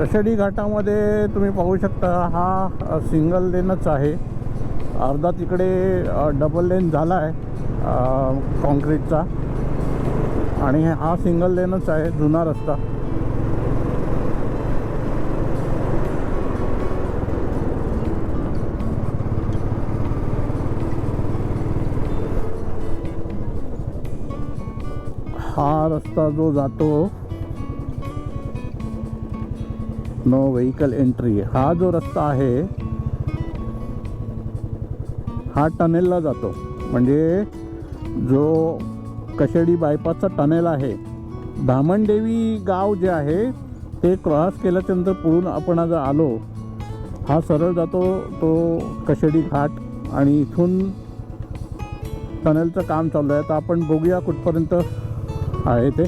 कशेडी घाटामध्ये तुम्ही पाहू शकता हा सिंगल लेनच आहे. अर्धा तिकडे डबल लेन झाला आहे कॉन्क्रीटचा आणि हा सिंगल लेनच आहे जुना रस्ता. हा रस्ता जो जातो नो व्हेकल एंट्री हा जो रस्ता आहे हा टनेलला जातो. म्हणजे जो कशेडी बायपासचा टनेल आहे धामणदेवी गाव जे आहे ते क्रॉस केल्याच्यानंतर पुढून आपण आज आलो. हा सरळ जातो तो कशेडी घाट आणि इथून टनेलचं काम चालू आहे. तर आपण बघूया कुठपर्यंत आहे ते.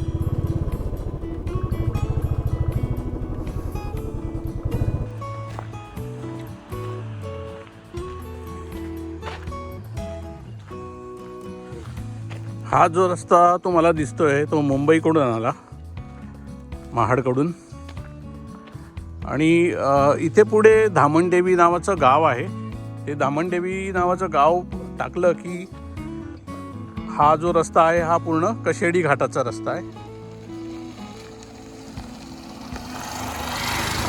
हा जो रस्ता तुम्हाला दिसतोय तो मुंबईकडून आला महाडकडून. आणि इथे पुढे धामणदेवी नावाचं गाव आहे. ते धामणदेवी नावाचं गाव टाकलं की हा जो रस्ता आहे हा पूर्ण कशेडी घाटाचा रस्ता आहे.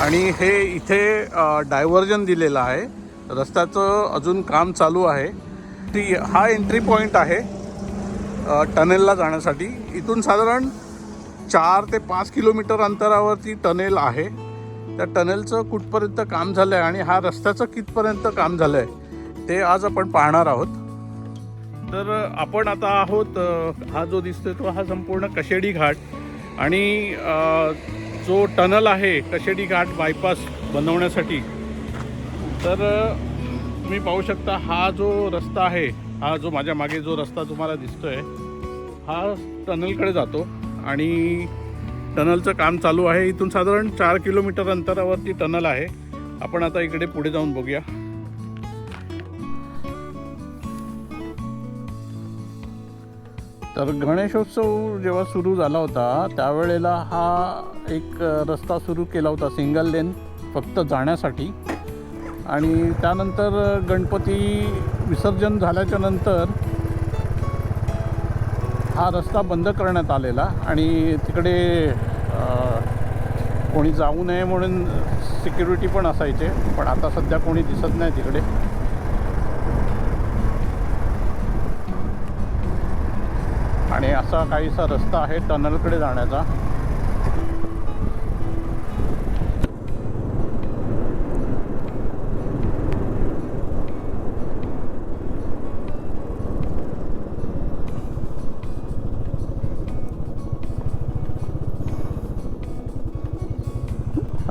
आणि हे इथे डायव्हर्जन दिलेलं आहे. रस्त्याचं अजून काम चालू आहे. ती हा एंट्री पॉईंट आहे. टनेलला जाण्यासाठी. इथून साधारण चार ते पाच किलोमीटर अंतरावरती टनेल आहे. त्या टनेलचं कुठपर्यंत काम झालं आहे आणि हा रस्त्याचं कितपर्यंत काम झालं आहे ते आज आपण पाहणार आहोत. तर आपण आता आहोत हा जो दिसतोय तो हा संपूर्ण कशेडी घाट. आणि जो टनल आहे कशेडी घाट बायपास बनवण्यासाठी तर तुम्ही पाहू शकता हा जो रस्ता आहे हा जो माझ्या मागे जो रस्ता तुम्हाला दिसतोय हा टनलकडे जातो आणि टनलचं काम चालू आहे. इथून साधारण चार किलोमीटर अंतरावरती टनल आहे. आपण आता इकडे पुढे जाऊन बघूया. तर गणेशोत्सव जेव्हा सुरू झाला होता त्यावेळेला हा एक रस्ता सुरू केला होता सिंगल लेन फक्त जाण्यासाठी. आणि त्यानंतर गणपती विसर्जन झाल्याच्यानंतर हा रस्ता बंद करण्यात आलेला आणि तिकडे कोणी जाऊ नये म्हणून सिक्युरिटी पण असायचे पण आता सध्या कोणी दिसत नाही तिकडे. आणि असा काहीसा रस्ता आहे टनलकडे जाण्याचा.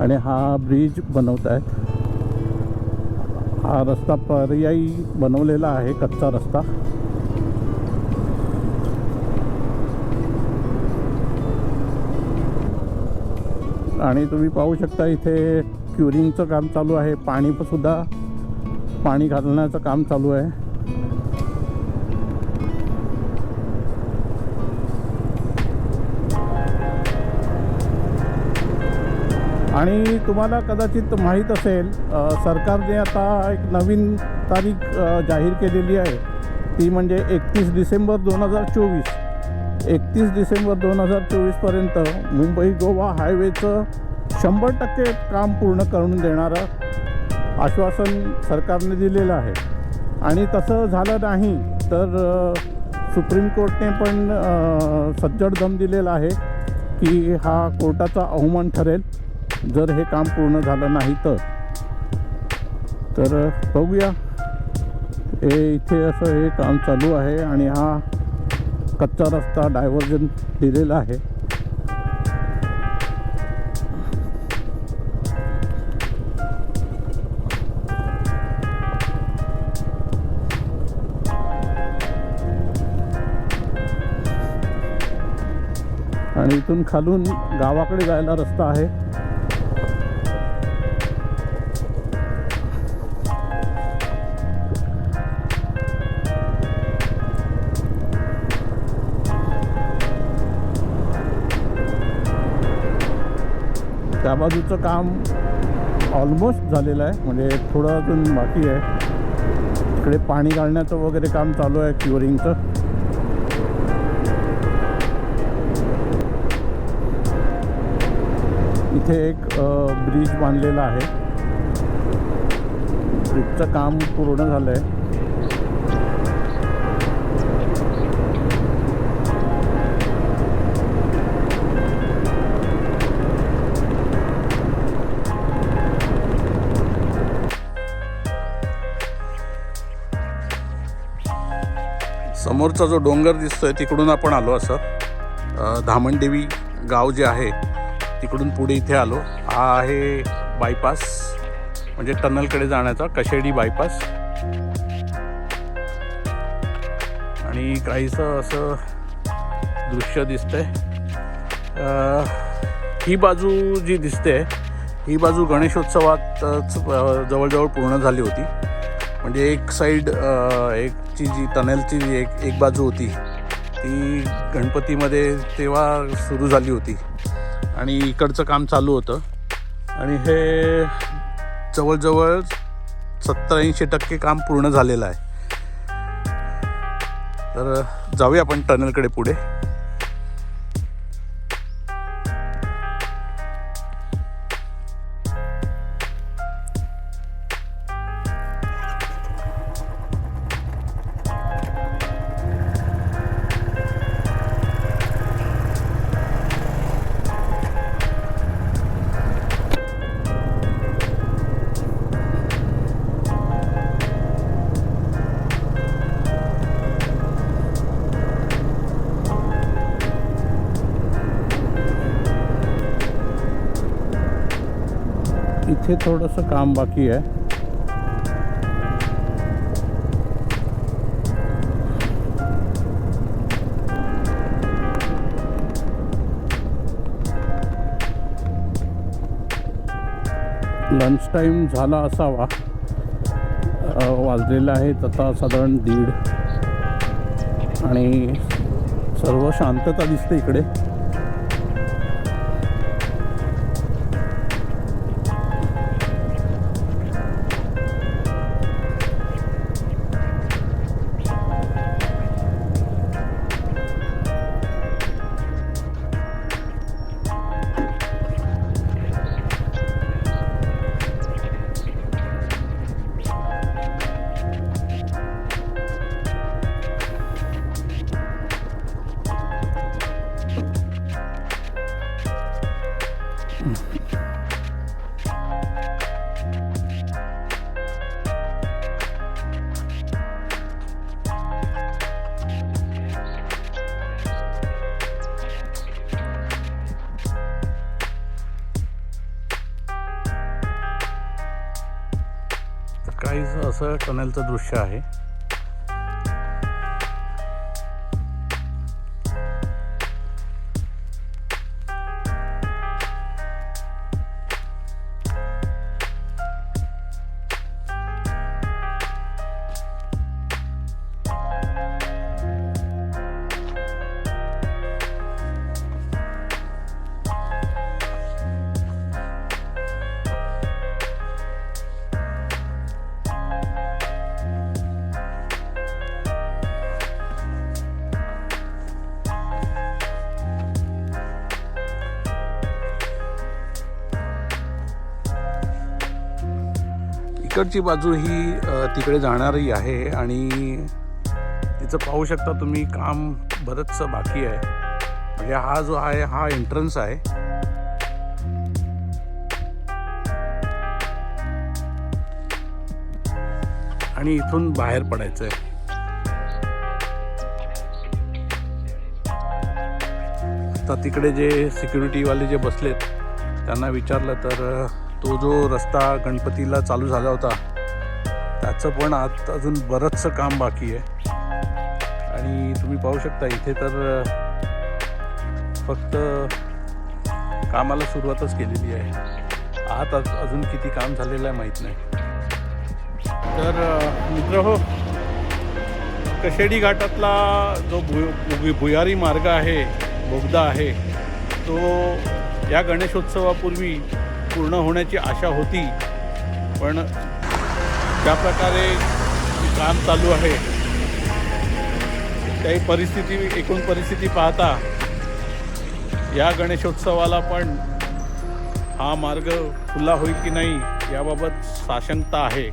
आणि हा ब्रिज बनवत आहे हा रस्ता पर्यायी बनवलेला आहे कच्चा रस्ता. आणि तुम्ही पाहू शकता इथे क्युरिंगचं काम चालू आहे पाणी सुद्धा पाणी घालण्याचं काम चालू आहे. आणि तुम्हाला कदाचित माहीत असेल सरकारने आता एक नवीन तारीख जाहीर केलेली आहे. ती म्हणजे एकतीस डिसेंबर दोन हजार चोवीस. एकतीस डिसेंबर दोन हजार चोवीसपर्यंत मुंबई गोवा हायवेचं शंभर टक्के काम पूर्ण करून देणारं आश्वासन सरकारने दिलेलं आहे. आणि तसं झालं नाही तर सुप्रीम कोर्टने पण सज्जड दम दिलेला आहे की हा कोर्टाचा अवमान ठरेल. जर हे काम पूर्ण झालं नाही तर. तर बघूया. हे इथे असं हे काम चालू आहे आणि हा कच्चा रस्ता डायव्हर्जन दिलेला आहे. आणि इथून खालून गावाकडे जायला रस्ता आहे. त्या बाजूचं काम ऑलमोस्ट झालेलं आहे. म्हणजे थोडं अजून बाकी आहे. इकडे पाणी घालण्याचं वगैरे काम चालू आहे क्युरिंगचं. इथे एक ब्रिज बांधलेला आहे. ब्रिजचं काम पूर्ण झालं आहे समोरचा जो डोंगर दिसतोय तिकडून आपण आलो असं. धामणदेवी गाव जे आहे तिकडून पुढे इथे आलो. हा आहे बायपास म्हणजे टनलकडे जाण्याचा कशेडी बायपास आणि काहीसं असं दृश्य दिसतंय. ही बाजू जी दिसते ही बाजू गणेशोत्सवातच जवळजवळ पूर्ण झाली होती. म्हणजे एक साईड एक ची जी टनेलची जी एक एक बाजू होती ती गणपतीमध्ये तेव्हा सुरू झाली होती. आणि इकडचं काम चालू होतं. आणि हे जवळजवळ सत्तर ऐंशी टक्के काम पूर्ण झालेलं आहे. तर जाऊया आपण टनेलकडे पुढे. थोडंसं काम बाकी आहे. लंच टाईम झाला असावा. वाजलेला आहे तथा आता साधारण दीड. आणि सर्व शांतता दिसते इकडे. असं टनलचं दृश्य आहे. इकडची बाजू ही तिकडे जाणारी आहे आणि तिचं पाहू शकता तुम्ही काम बरंचसं बाकी आहे. म्हणजे हा जो आहे हा एंट्रन्स आहे. आणि इथून बाहेर पडायचं आहे आता तिकडे जे सिक्युरिटीवाले जे बसलेत त्यांना विचारलं तर तो जो रस्ता गणपतीला चालू झाला होता त्याचं पण आत अजून बरंचसं काम बाकी आहे. आणि तुम्ही पाहू शकता इथे तर फक्त कामाला सुरुवातच केलेली आहे. आत अज- अजून किती काम झालेलं आहे माहीत नाही. तर मित्र हो कशेडी घाटातला जो भु भु- भुयारी मार्ग आहे बोगदा आहे तो या गणेशोत्सवापूर्वी पूर्ण होण्याची आशा होती पण ज्या प्रकारे काम चालू आहे त्याही परिस्थिती एकूण परिस्थिती पाहता या गणेशोत्सवाला पण हा मार्ग खुला होईल की नाही याबाबत साशंकता आहे.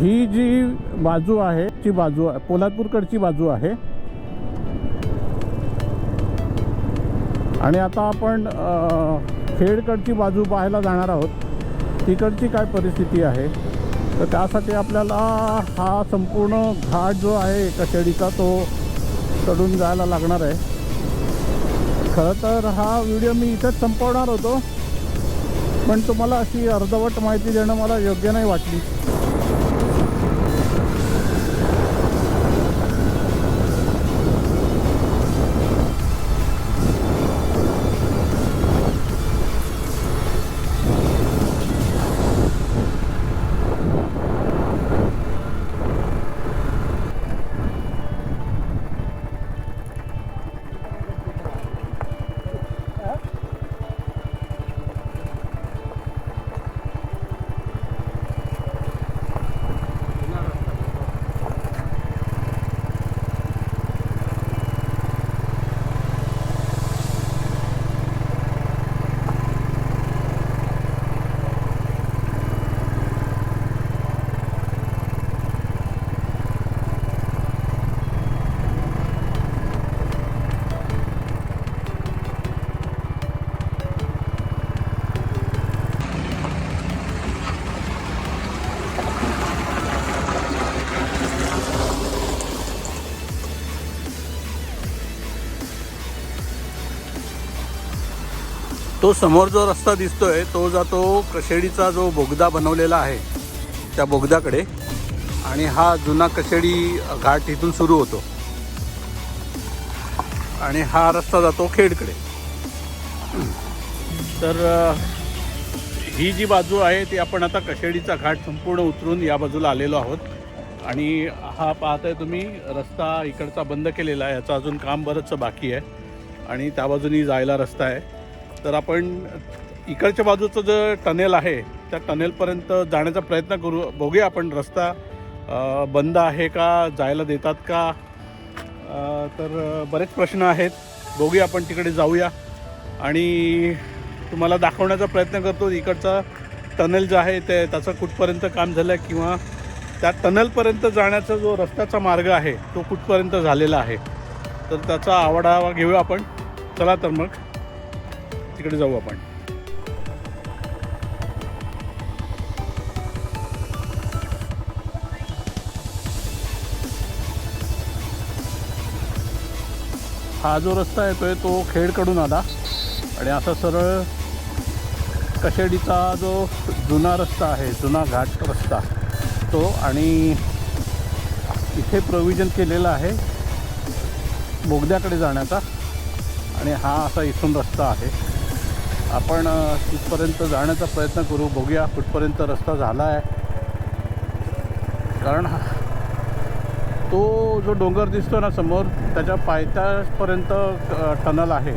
ही जी बाजू आहे ती बाजू आहे पोलादपूरकडची बाजू आहे. आणि आता आपण खेडकडची बाजू पाहायला जाणार आहोत. तिकडची काय परिस्थिती आहे? तर त्यासाठी आपल्याला हा संपूर्ण घाट जो आहे कशेडीचा तो चढून जायला लागणार आहे. खरं तर हा व्हिडिओ मी इथंच संपवणार होतो. पण तुम्हाला अशी अर्धवट माहिती देणं मला योग्य नाही वाटली. तो समोर जो रस्ता दिसतोय तो जातो कशेडीचा जो बोगदा बनवलेला आहे त्या बोगद्याकडे. आणि हा जुना कशेडी घाट इथून सुरू होतो. आणि हा रस्ता जातो खेडकडे. तर ही जी बाजू आहे ती आपण आता कशेडीचा घाट संपूर्ण उतरून या बाजूला आलेलो आहोत. आणि हा पाहताय तुम्ही रस्ता इकडचा बंद केलेला आहे. याचं अजून काम बरंचसं बाकी आहे. आणि त्या बाजूनी जायला रस्ता आहे. तर आपण इकडच्या बाजूचं जे टनेल आहे त्या टनेलपर्यंत जाण्याचा प्रयत्न करू बघूया आपण रस्ता बंद आहे का जायला देतात का? तर बरेच प्रश्न आहेत. बघूया आपण तिकडे जाऊया. आणि तुम्हाला दाखवण्याचा प्रयत्न करतो इकडचा टनेल जे आहे ते त्याचं कुठपर्यंत काम झालं आहे किंवा त्या टनलपर्यंत जाण्याचा जो रस्त्याचा मार्ग आहे तो कुठपर्यंत झालेला आहे. तर त्याचा आवडावा घेऊया आपण. चला तर मग. तिकडे जाऊ आपण. हा जो रस्ता येतोय तो खेडकडून आला. आणि असा सरळ कशेडीचा जो जुना रस्ता आहे जुना घाट रस्ता तो आणि इथे प्रोव्हिजन केलेला आहे बोगद्याकडे जाण्याचा. आणि हा असा इथून रस्ता आहे. आपण तिथपर्यंत जाण्याचा प्रयत्न करू. बघूया कुठपर्यंत रस्ता झाला आहे. कारण तो जो डोंगर दिसतो ना समोर त्याच्या पायथ्यापर्यंत टनल आहे.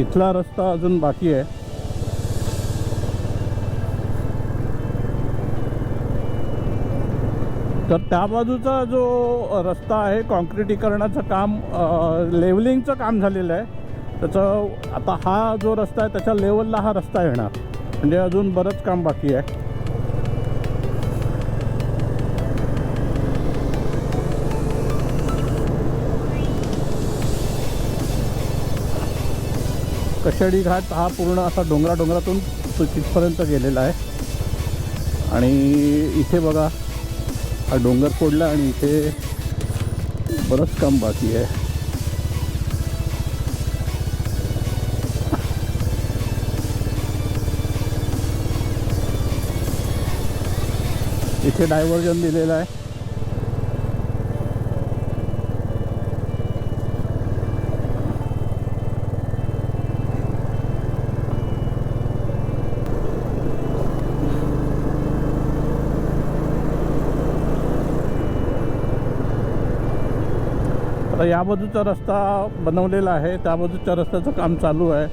इथला रस्ता अजून बाकी आहे. तर त्या बाजूचा जो रस्ता आहे कॉन्क्रिटीकरणाचं काम लेवलिंगचं काम झालेलं आहे. त्याचं आता हा जो रस्ता आहे त्याच्या लेवलला हा रस्ता येणार. म्हणजे अजून बरंच काम बाकी आहे. कशेडी घाट हा पूर्ण असा डोंगरा डोंगरातून तिथपर्यंत गेलेला आहे. आणि इथे बघा हा डोंगर फोडला आणि इथे बरंच काम बाकी आहे. इथे डायव्हर्जन दिलेलं आहे. आता या बाजूचा रस्ता बनवलेला आहे. त्या बाजूच्या रस्त्याचं काम चालू आहे.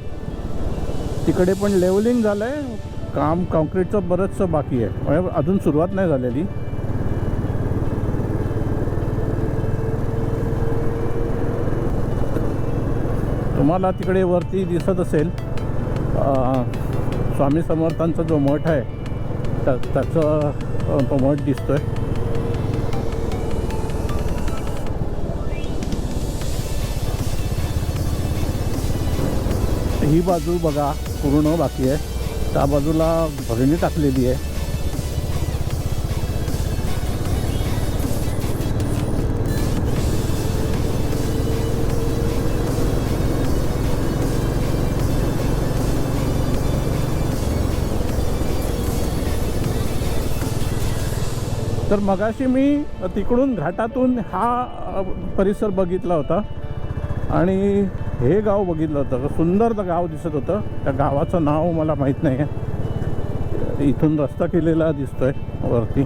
तिकडे पण लेवलिंग झालं आहे काम कॉन्क्रीटचं बरंचसं बाकी आहे. म्हणजे अजून सुरुवात नाही झालेली. तुम्हाला तिकडे वरती दिसत असेल स्वामी समर्थांचा जो मठ आहे त्या त्याचं अं, तो मठ आहे ही बाजू बघा पूर्ण बाकी आहे. त्या बाजूला भरणी टाकलेली आहे. तर मगाशी मी तिकडून घाटातून हा परिसर बघितला होता. आणि हे गाव बघितलं होतं सुंदर तर गाव दिसत होतं. त्या गावाचं नाव मला माहीत नाही आहे इथून रस्ता केलेला दिसतोय वरती.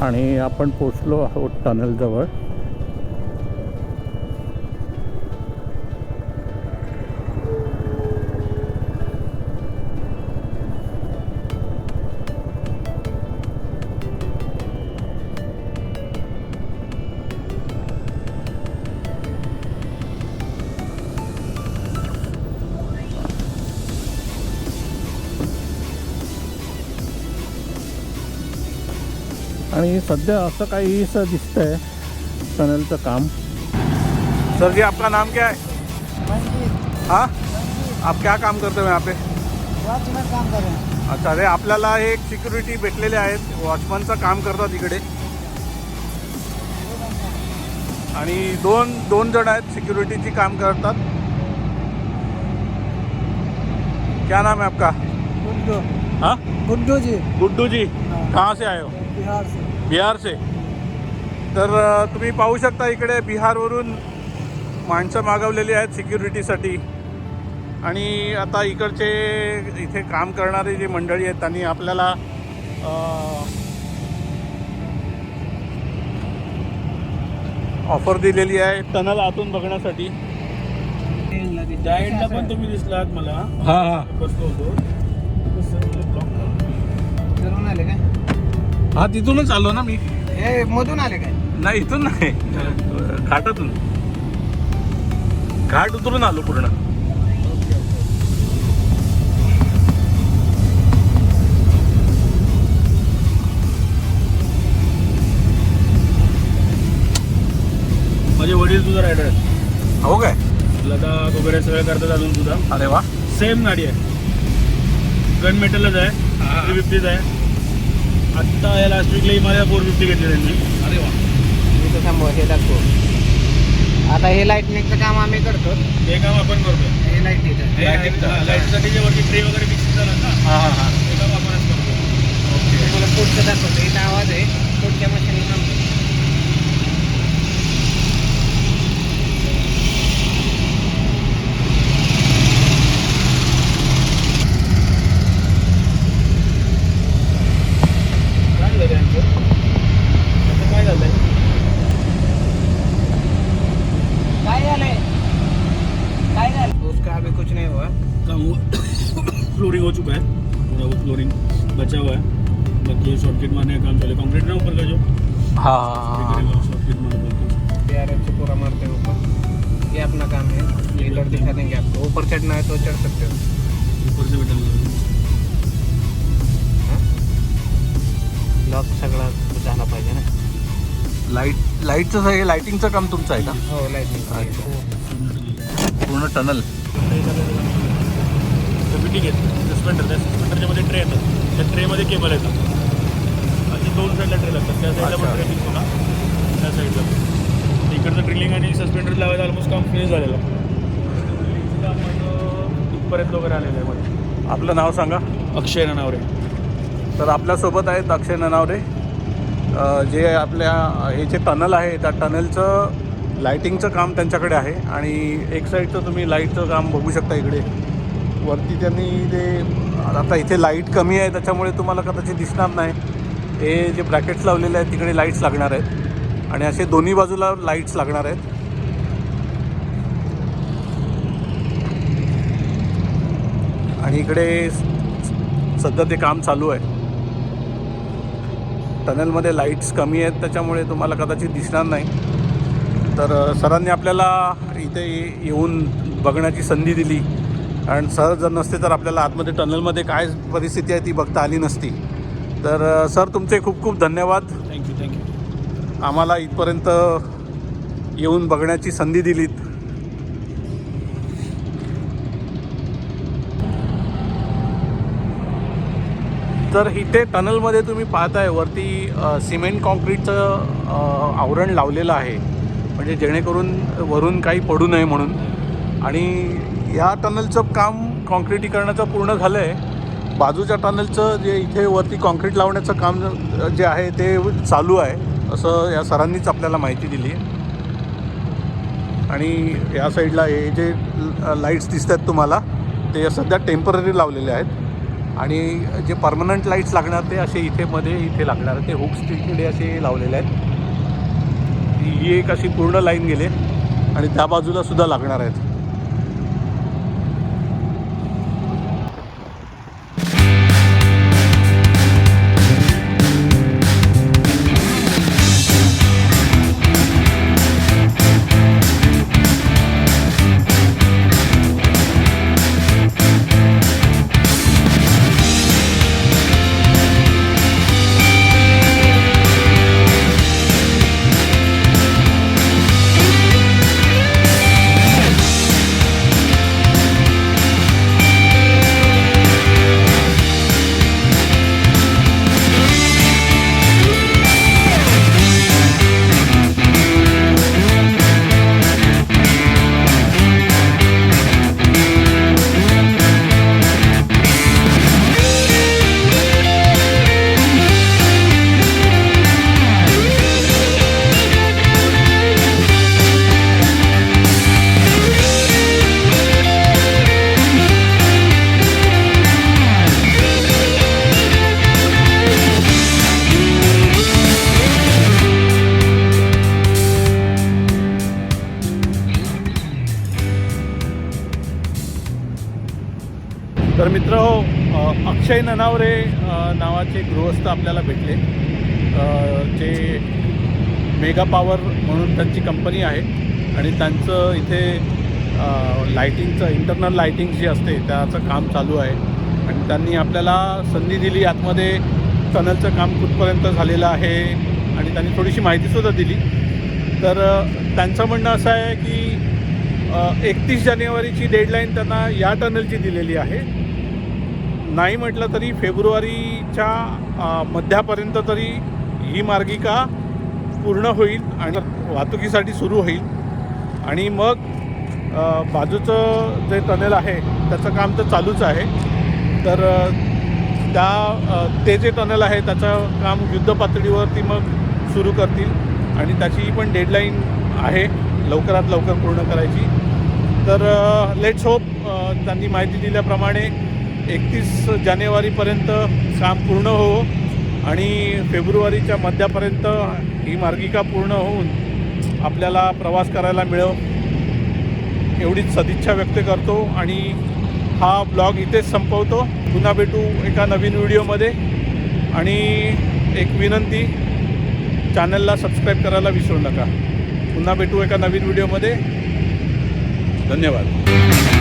आणि आपण पोचलो आहोत टनेलजवळ. आणि सध्या असं काहीसं दिसतंय. टनलचं काम. सर जी आपका नाम क्या? है? हाँ आप क्या काम करते हो यहाँ पे? वॉचमॅन काम कर रहे हैं. अच्छा अरे आपल्याला एक सिक्युरिटी भेटलेले आहेत. वॉचमनचं काम करतात इकडे. आणि दोन दोन जण आहेत सिक्युरिटीची काम करतात. क्या नाम है आपका? गुड्डू. हाँ? गुड्डू जी गुड्डू जी कहाँ से आए हो? बिहार से. बिहार से तर तुम्ही पाहू शकता इकडे बिहारवरून माणसं मागवलेली आहेत सिक्युरिटीसाठी. आणि आता इकडचे इथे काम करणारी जी मंडळी आहेत त्यांनी आपल्याला ऑफर दिलेली आहे टनल आतून बघण्यासाठी. एंडला पण तुम्ही दिसलात मला हां हां. बसलो होतो. हा तिथूनच आलो ना मी. हे मधून आले काय? नाही इथून नाही. घाटातून. घाट उतरून आलो पूर्ण. माझे वडील तुझा रायडर आहेत. हो काय? लदाख वगैरे सगळं करतात अजून सुद्धा अरे वा. सेम गाडी आहे. गन मेटलच आहे. थ्री फिफ्टीच आहे. आत्ता या लास्ट वीकला हिमालया फोर फिफ्टी घेतली त्यांनी अरे वा. इथं थांबवा हे दाखव. आता हे लाईटनिंगचं काम आम्ही करतो. हे काम आपण करतो. हे लाईटीचं लाईटसाठी जे वरती ट्रे वगैरे फिक्स झालं ना हां हां हां. ते काम आपणच करतो. तुम्हाला पुढचं दाखवतो. इथं आवाज आहे. पुढच्या मशीन फ्लोरिंग हो चुका है। थोड़ा वो फ्लोरिंग बचा हुआ है। बाकी शॉर्टकट मारने का काम चले कॉन्क्रीट ना ऊपर का जो? हाँ। शॉर्टकट मार पूरा मारते हैं ऊपर। ये अपना काम है। इधर दिखा देंगे आपको। ऊपर चढ़ना है तो चढ़ सकते हो। ऊपर से बैठा लॉक सगळा झाला पाहिजे ना? लाइट लाईटचं सगळं लाईटिंगचं काम तुमचं आहे का? हो लाईटिंग पूर्ण टनल फिटिंग आहेत सस्पेंडर त्या सस्पेंडरच्या मध्ये ट्रे येतात त्या ट्रेमध्ये केबल येतात. असे दोन साईडला ट्रे लागतात. त्या साईडला. पण ट्रे फिक्स होणार. त्या साईडला. इकडचं ड्रिलिंग आणि सस्पेंडर लावायचं ऑलमोस्ट काम फिनिश झालेलं. इथपर्यंत वगैरे आलेलं आहे मध्ये. आपलं नाव सांगा. अक्षय नावरे तर आपल्यासोबत आहेत अक्षय ननावरे. जे आपल्या हे जे टनल आहे त्या टनलचं लाईटिंगचं काम त्यांच्याकडे आहे. आणि एक साईडचं तुम्ही लाईटचं काम बघू शकता इकडे. वरती त्यांनी ते आता इथे लाइट कमी आहे त्याच्यामुळे तुम्हाला कदाचित दिसणार नाही. हे जे ब्रॅकेट्स लावलेले आहेत तिकडे लाईट्स लागणार आहेत. आणि असे दोन्ही बाजूला लाईट्स लागणार आहेत. आणि इकडे सध्या ते काम चालू आहे. टनलमध्ये लाईट्स कमी आहेत त्याच्यामुळे तुम्हाला कदाचित दिसणार नाही. तर सरांनी आपल्याला इथे येऊन बघण्याची संधी दिली. कारण सर जर नसते तर आपल्याला आतमध्ये टनलमध्ये काय परिस्थिती आहे ती बघता आली नसती. तर सर तुमचे खूप खूप धन्यवाद. थँक्यू थँक्यू आम्हाला इथपर्यंत येऊन बघण्याची संधी दिलीत. तर इथे टनलमध्ये तुम्ही पाहताय वरती सिमेंट कॉन्क्रीटचं आवरण लावलेलं आहे. म्हणजे जेणेकरून वरून काही पडू नये म्हणून. आणि या टनलचं काम कॉन्क्रिटीकरणाचं पूर्ण झालं आहे बाजूच्या टनलचं जे इथे वरती कॉन्क्रीट लावण्याचं काम जे आहे ते चालू आहे असं या सरांनीच आपल्याला माहिती दिली. आहे आणि या साईडला हे जे लाईट्स दिसत आहेत तुम्हाला ते सध्या टेंपररी लावलेले आहेत. आणि जे परमनंट लाईट्स लागणार ते असे इथे मध्ये इथे लागणार ते हुक तिकडे असे लावलेले आहेत. ही एक अशी पूर्ण लाईन गेले आणि त्या बाजूला सुद्धा लागणार आहेत. नावाचे गृहस्थ आपल्याला भेटले. जे मेगा पॉवर म्हणून त्यांची कंपनी आहे. आणि त्यांचं इथे लाईटिंगचं इंटरनल लाईटिंग जी असते त्याचं काम चालू आहे. आणि त्यांनी आपल्याला संधी दिली आतमध्ये टनलचं काम कुठपर्यंत झालेलं आहे आणि त्यांनी थोडीशी माहितीसुद्धा दिली. तर त्यांचं म्हणणं असं आहे की एकतीस जानेवारीची डेडलाईन त्यांना या टनलची दिलेली आहे. नाही म्हटलं तरी फेब्रुवारीच्या मध्यापर्यंत तरी ही मार्गिका पूर्ण होईल आणि वाहतुकीसाठी सुरू होईल. आणि मग बाजूचं जे टनेल आहे त्याचं काम तर चालूच आहे. तर त्या ते जे टनेल आहे त्याचं काम युद्ध पातळीवरती मग सुरू करतील. आणि त्याची पण डेडलाईन आहे लवकरात लवकर पूर्ण करायची. तर लेट्स होप त्यांनी माहिती दिल्याप्रमाणे एकतीस जानेवारीपर्यंत काम पूर्ण हो आणि फेब्रुवारीच्या मध्यापर्यंत ही मार्गिका पूर्ण होऊन आपल्याला प्रवास करायला मिळव एवढीच सदिच्छा व्यक्त करतो आणि हा ब्लॉग इथेच संपवतो. पुन्हा भेटू एका नवीन व्हिडिओमध्ये. आणि एक विनंती चॅनलला सबस्क्राईब करायला विसरू नका. पुन्हा भेटू एका नवीन व्हिडिओमध्ये. धन्यवाद.